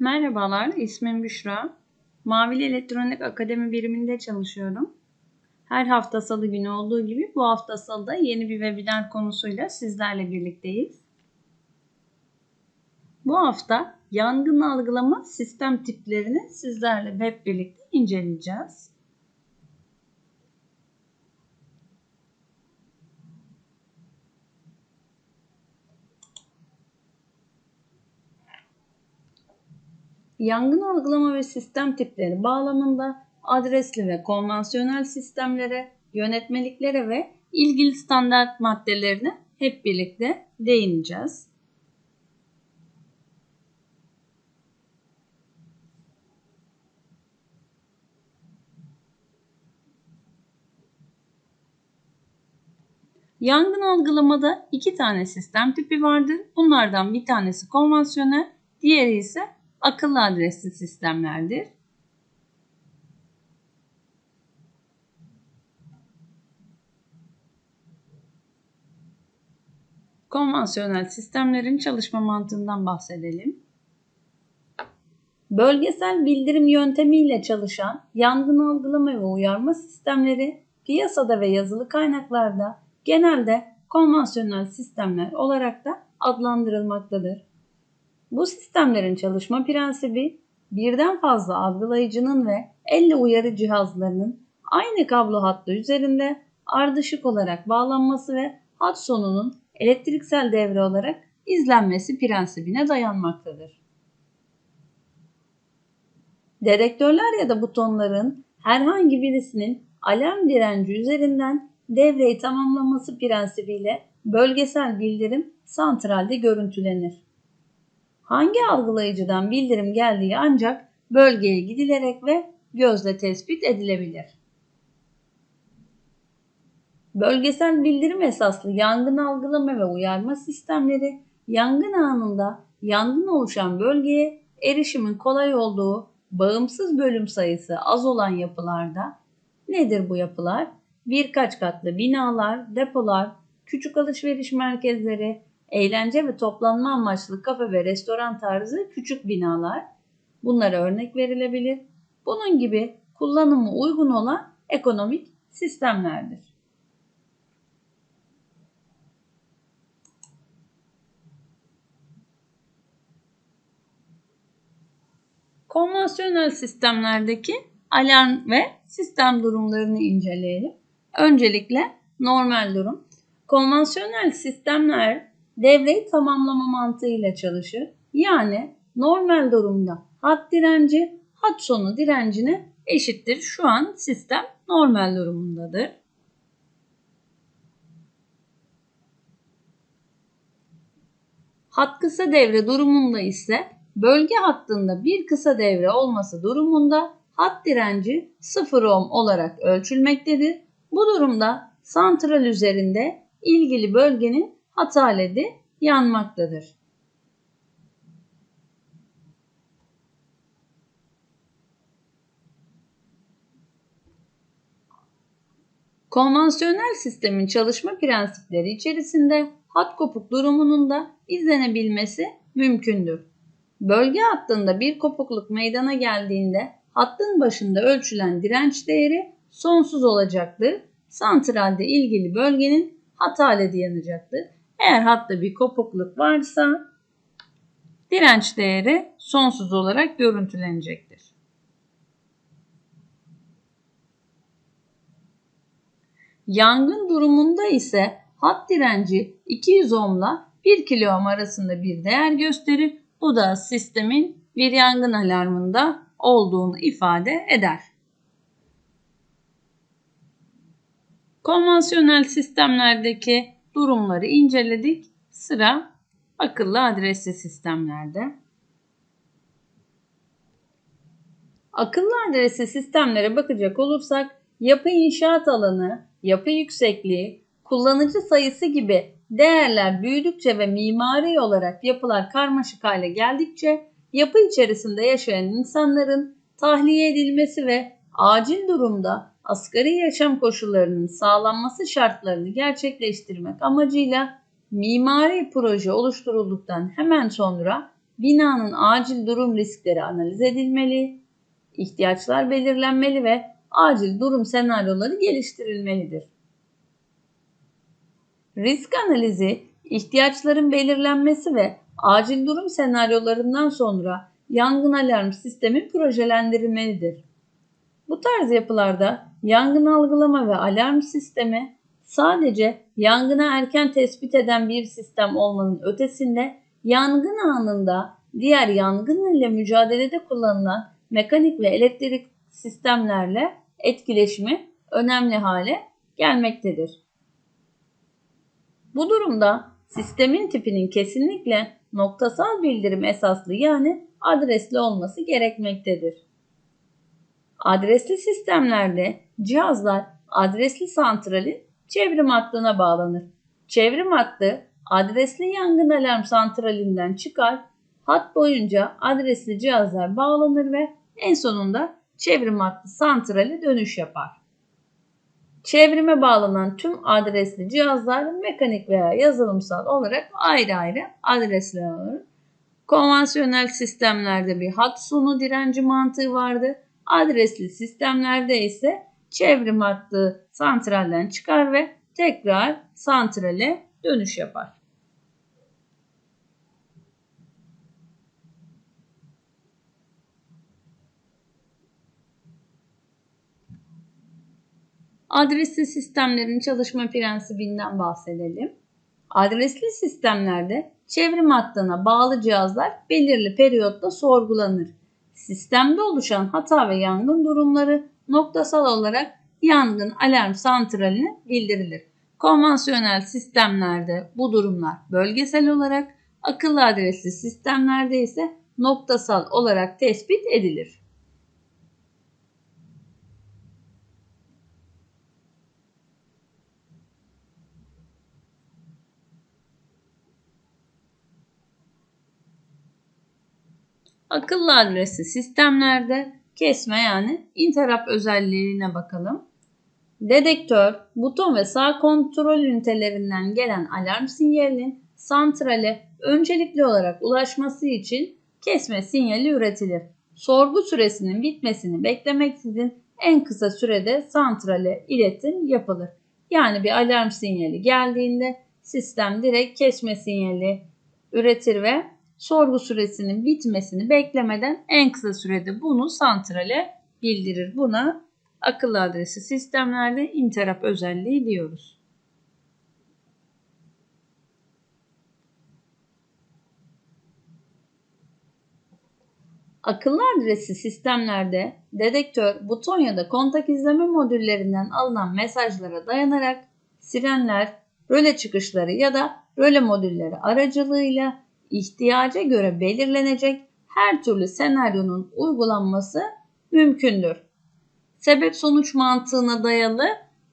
Merhabalar, ismim Büşra. Mavili Elektronik Akademi biriminde çalışıyorum. Her hafta salı günü olduğu gibi bu hafta salı da yeni bir webinar konusuyla sizlerle birlikteyiz. Bu hafta yangın algılama sistem tiplerini sizlerle hep birlikte inceleyeceğiz. Yangın algılama ve sistem tipleri bağlamında adresli ve konvansiyonel sistemlere, yönetmeliklere ve ilgili standart maddelerine hep birlikte değineceğiz. Yangın algılamada iki tane sistem tipi vardır. Bunlardan bir tanesi konvansiyonel, diğeri ise akıllı adresli sistemlerdir. Konvansiyonel sistemlerin çalışma mantığından bahsedelim. Bölgesel bildirim yöntemiyle çalışan yangın algılama ve uyarma sistemleri piyasada ve yazılı kaynaklarda genelde konvansiyonel sistemler olarak da adlandırılmaktadır. Bu sistemlerin çalışma prensibi birden fazla algılayıcının ve elle uyarı cihazlarının aynı kablo hattı üzerinde ardışık olarak bağlanması ve hat sonunun elektriksel devre olarak izlenmesi prensibine dayanmaktadır. Dedektörler ya da butonların herhangi birisinin alarm direnci üzerinden devreyi tamamlaması prensibiyle bölgesel bildirim santralde görüntülenir. Hangi algılayıcıdan bildirim geldiği ancak bölgeye gidilerek ve gözle tespit edilebilir. Bölgesel bildirim esaslı yangın algılama ve uyarma sistemleri yangın anında yangın oluşan bölgeye erişimin kolay olduğu bağımsız bölüm sayısı az olan yapılarda nedir bu yapılar? Birkaç katlı binalar, depolar, küçük alışveriş merkezleri, eğlence ve toplanma amaçlı kafe ve restoran tarzı küçük binalar. Bunlara örnek verilebilir. Bunun gibi kullanımı uygun olan ekonomik sistemlerdir. Konvansiyonel sistemlerdeki alarm ve sistem durumlarını inceleyelim. Öncelikle normal durum. Konvansiyonel sistemler devreyi tamamlama mantığıyla çalışır. Yani normal durumda hat direnci hat sonu direncine eşittir. Şu an sistem normal durumundadır. Hat kısa devre durumunda ise bölge hattında bir kısa devre olması durumunda hat direnci 0 ohm olarak ölçülmektedir. Bu durumda santral üzerinde ilgili bölgenin hata ledi yanmaktadır. Konvansiyonel sistemin çalışma prensipleri içerisinde hat kopuk durumunun da izlenebilmesi mümkündür. Bölge hattında bir kopukluk meydana geldiğinde hattın başında ölçülen direnç değeri sonsuz olacaktır. Santralde ilgili bölgenin hata ledi yanacaktır. Eğer hatta bir kopukluk varsa direnç değeri sonsuz olarak görüntülenecektir. Yangın durumunda ise hat direnci 200 ohmla 1 kilo ohm arasında bir değer gösterir. Bu da sistemin bir yangın alarmında olduğunu ifade eder. Konvansiyonel sistemlerdeki durumları inceledik. Sıra akıllı adresli sistemlerde. Akıllı adresli sistemlere bakacak olursak yapı inşaat alanı, yapı yüksekliği, kullanıcı sayısı gibi değerler büyüdükçe ve mimari olarak yapılar karmaşık hale geldikçe yapı içerisinde yaşayan insanların tahliye edilmesi ve acil durumda asgari yaşam koşullarının sağlanması şartlarını gerçekleştirmek amacıyla mimari proje oluşturulduktan hemen sonra binanın acil durum riskleri analiz edilmeli, ihtiyaçlar belirlenmeli ve acil durum senaryoları geliştirilmelidir. Risk analizi, ihtiyaçların belirlenmesi ve acil durum senaryolarından sonra yangın alarm sistemi projelendirilmelidir. Bu tarz yapılarda yangın algılama ve alarm sistemi sadece yangını erken tespit eden bir sistem olmanın ötesinde yangın anında diğer yangın ile mücadelede kullanılan mekanik ve elektrik sistemlerle etkileşimi önemli hale gelmektedir. Bu durumda sistemin tipinin kesinlikle noktasal bildirim esaslı yani adresli olması gerekmektedir. Adresli sistemlerde cihazlar adresli santralin çevrim hattına bağlanır. Çevrim hattı adresli yangın alarm santralinden çıkar, hat boyunca adresli cihazlar bağlanır ve en sonunda çevrim hattı santrale dönüş yapar. Çevrime bağlanan tüm adresli cihazlar mekanik veya yazılımsal olarak ayrı ayrı adresler alır. Konvansiyonel sistemlerde bir hat sonu direnci mantığı vardı. Adresli sistemlerde ise çevrim hattı santralden çıkar ve tekrar santrale dönüş yapar. Adresli sistemlerin çalışma prensibinden bahsedelim. Adresli sistemlerde çevrim hattına bağlı cihazlar belirli periyotta sorgulanır. Sistemde oluşan hata ve yangın durumları noktasal olarak yangın alarm santraline bildirilir. Konvansiyonel sistemlerde bu durumlar bölgesel olarak, akıllı adresli sistemlerde ise noktasal olarak tespit edilir. Akıllı adresli sistemlerde kesme yani interrupt özelliğine bakalım. Dedektör, buton ve sağ kontrol ünitelerinden gelen alarm sinyalinin santrale öncelikli olarak ulaşması için kesme sinyali üretilir. Sorgu süresinin bitmesini beklemeksizin en kısa sürede santrale iletim yapılır. Yani bir alarm sinyali geldiğinde sistem direkt kesme sinyali üretir ve sorgu süresinin bitmesini beklemeden en kısa sürede bunu santrale bildirir. Buna akıllı adresi sistemlerde interrupt özelliği diyoruz. Akıllı adresi sistemlerde dedektör, buton ya da kontak izleme modüllerinden alınan mesajlara dayanarak sirenler, röle çıkışları ya da röle modülleri aracılığıyla ihtiyaca göre belirlenecek her türlü senaryonun uygulanması mümkündür. Sebep sonuç mantığına dayalı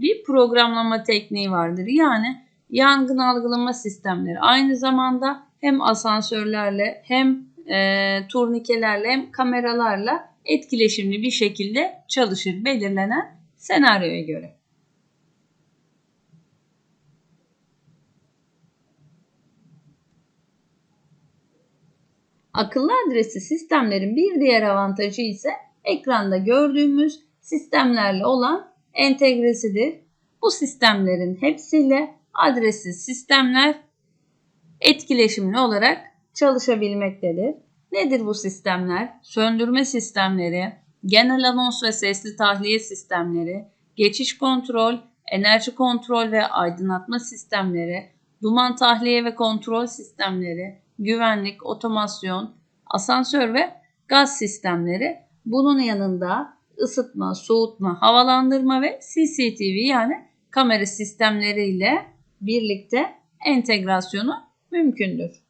bir programlama tekniği vardır. Yani yangın algılama sistemleri aynı zamanda hem asansörlerle hem e, turnikelerle hem kameralarla etkileşimli bir şekilde çalışır belirlenen senaryoya göre. Akıllı adresi sistemlerin bir diğer avantajı ise ekranda gördüğümüz sistemlerle olan entegresidir. Bu sistemlerin hepsiyle adresi sistemler etkileşimli olarak çalışabilmektedir. Nedir bu sistemler? Söndürme sistemleri, genel anons ve sesli tahliye sistemleri, geçiş kontrol, enerji kontrol ve aydınlatma sistemleri, duman tahliye ve kontrol sistemleri, güvenlik, otomasyon, asansör ve gaz sistemleri. Bunun yanında ısıtma, soğutma, havalandırma ve CCTV yani kamera sistemleriyle birlikte entegrasyonu mümkündür.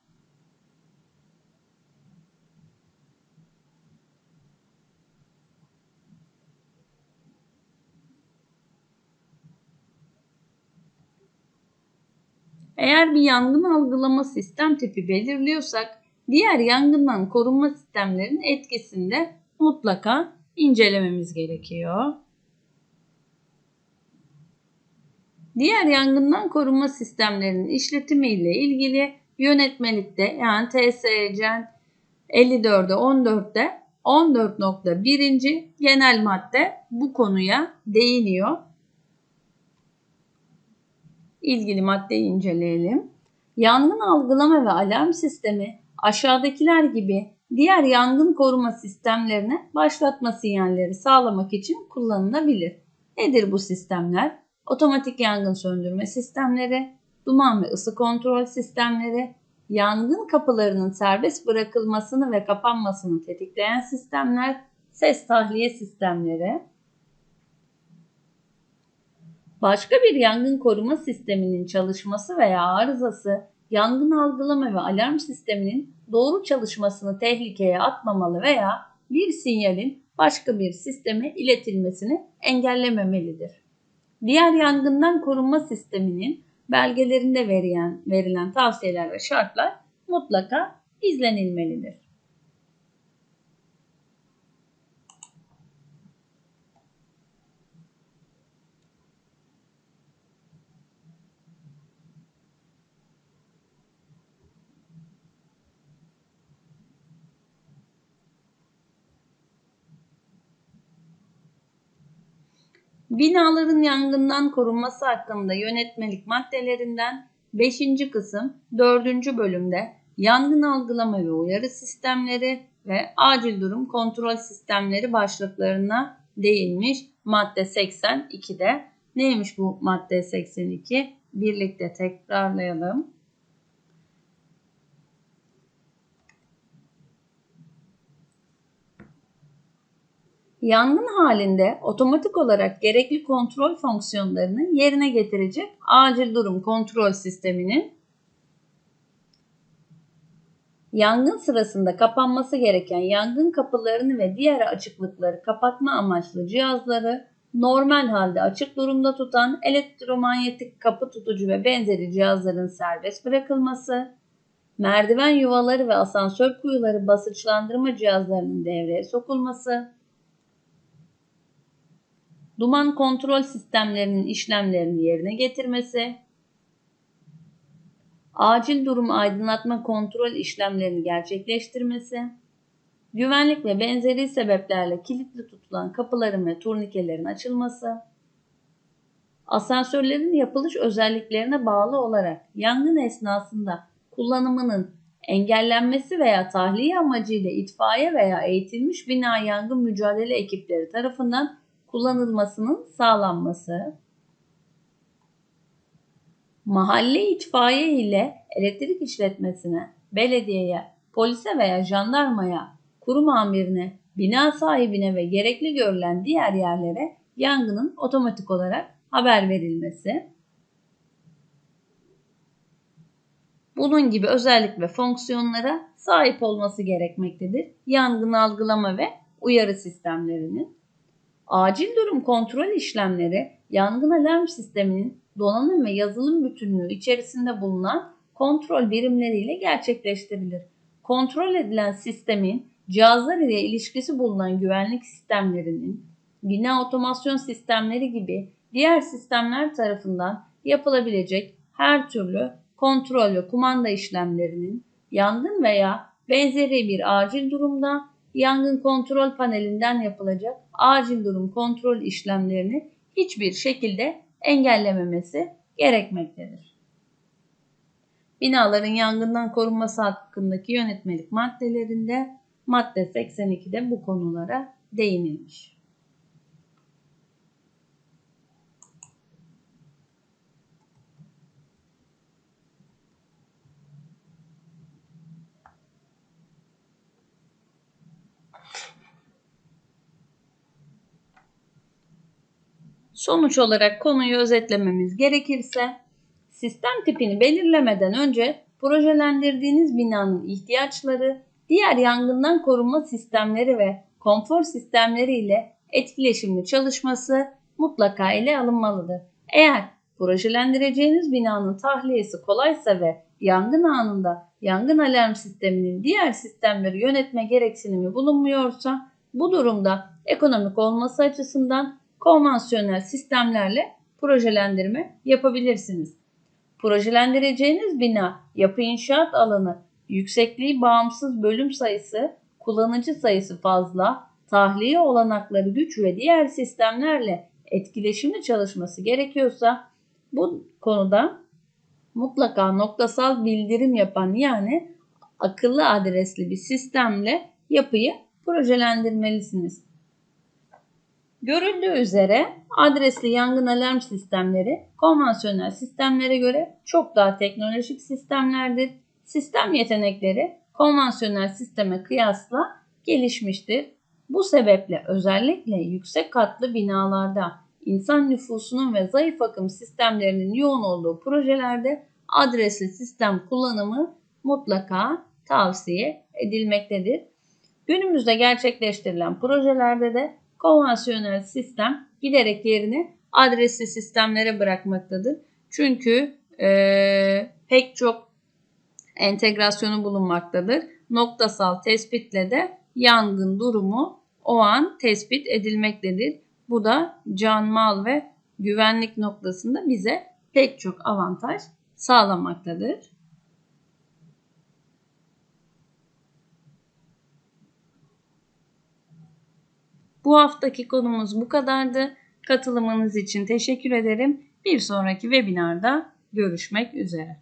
Eğer bir yangın algılama sistem tipi belirliyorsak diğer yangından korunma sistemlerinin etkisinde mutlaka incelememiz gerekiyor. Diğer yangından korunma sistemlerinin işletimi ile ilgili yönetmelikte yani TSECen 54'e 14'te 14.1. genel madde bu konuya değiniyor. İlgili maddeyi inceleyelim. Yangın algılama ve alarm sistemi aşağıdakiler gibi diğer yangın koruma sistemlerine başlatma sinyalleri sağlamak için kullanılabilir. Nedir bu sistemler? Otomatik yangın söndürme sistemleri, duman ve ısı kontrol sistemleri, yangın kapılarının serbest bırakılmasını ve kapanmasını tetikleyen sistemler, ses tahliye sistemleri. Başka bir yangın koruma sisteminin çalışması veya arızası, yangın algılama ve alarm sisteminin doğru çalışmasını tehlikeye atmamalı veya bir sinyalin başka bir sisteme iletilmesini engellememelidir. Diğer yangından korunma sisteminin belgelerinde verilen, verilen tavsiyeler ve şartlar mutlaka izlenilmelidir. Binaların yangından korunması hakkında yönetmelik maddelerinden 5. kısım 4. bölümde yangın algılama ve uyarı sistemleri ve acil durum kontrol sistemleri başlıklarına değinmiş madde 82'de. Neymiş bu madde 82? Birlikte tekrarlayalım. Yangın halinde otomatik olarak gerekli kontrol fonksiyonlarını yerine getirecek acil durum kontrol sisteminin yangın sırasında kapanması gereken yangın kapılarını ve diğer açıklıkları kapatma amaçlı cihazları normal halde açık durumda tutan elektromanyetik kapı tutucu ve benzeri cihazların serbest bırakılması, merdiven yuvaları ve asansör kuyuları basınçlandırma cihazlarının devreye sokulması, duman kontrol sistemlerinin işlemlerini yerine getirmesi, acil durum aydınlatma kontrol işlemlerini gerçekleştirmesi, güvenlik ve benzeri sebeplerle kilitli tutulan kapıların ve turnikelerin açılması, asansörlerin yapılış özelliklerine bağlı olarak yangın esnasında kullanımının engellenmesi veya tahliye amacıyla itfaiye veya eğitilmiş bina yangın mücadele ekipleri tarafından kullanılmasının sağlanması, mahalle itfaiye ile elektrik işletmesine, belediyeye, polise veya jandarmaya, kurum amirine, bina sahibine ve gerekli görülen diğer yerlere yangının otomatik olarak haber verilmesi, bunun gibi özellik ve fonksiyonlara sahip olması gerekmektedir. Yangın algılama ve uyarı sistemlerinin. Acil durum kontrol işlemleri yangın alarm sisteminin donanım ve yazılım bütünlüğü içerisinde bulunan kontrol birimleriyle gerçekleştirilir. Kontrol edilen sistemin cihazlar ile ilişkisi bulunan güvenlik sistemlerinin, bina otomasyon sistemleri gibi diğer sistemler tarafından yapılabilecek her türlü kontrol ve kumanda işlemlerinin yangın veya benzeri bir acil durumda yangın kontrol panelinden yapılacak acil durum kontrol işlemlerini hiçbir şekilde engellememesi gerekmektedir. Binaların yangından korunması hakkındaki yönetmelik maddelerinde madde 82'de bu konulara değinilmiş. Sonuç olarak konuyu özetlememiz gerekirse sistem tipini belirlemeden önce projelendirdiğiniz binanın ihtiyaçları, diğer yangından korunma sistemleri ve konfor sistemleri ile etkileşimli çalışması mutlaka ele alınmalıdır. Eğer projelendireceğiniz binanın tahliyesi kolaysa ve yangın anında yangın alarm sisteminin diğer sistemleri yönetme gereksinimi bulunmuyorsa bu durumda ekonomik olması açısından konvansiyonel sistemlerle projelendirme yapabilirsiniz. Projelendireceğiniz bina, yapı inşaat alanı yüksekliği bağımsız bölüm sayısı, kullanıcı sayısı fazla, tahliye olanakları güç ve diğer sistemlerle etkileşimli çalışması gerekiyorsa bu konuda mutlaka noktasal bildirim yapan yani akıllı adresli bir sistemle yapıyı projelendirmelisiniz. Görüldüğü üzere adresli yangın alarm sistemleri konvansiyonel sistemlere göre çok daha teknolojik sistemlerdir. Sistem yetenekleri konvansiyonel sisteme kıyasla gelişmiştir. Bu sebeple özellikle yüksek katlı binalarda insan nüfusunun ve zayıf akım sistemlerinin yoğun olduğu projelerde adresli sistem kullanımı mutlaka tavsiye edilmektedir. Günümüzde gerçekleştirilen projelerde de konvansiyonel sistem giderek yerini adresli sistemlere bırakmaktadır. Çünkü e, pek çok entegrasyonu bulunmaktadır. Noktasal tespitle de yangın durumu o an tespit edilmektedir. Bu da can, mal ve güvenlik noktasında bize pek çok avantaj sağlamaktadır. Bu haftaki konumuz bu kadardı. Katılımınız için teşekkür ederim. Bir sonraki webinarda görüşmek üzere.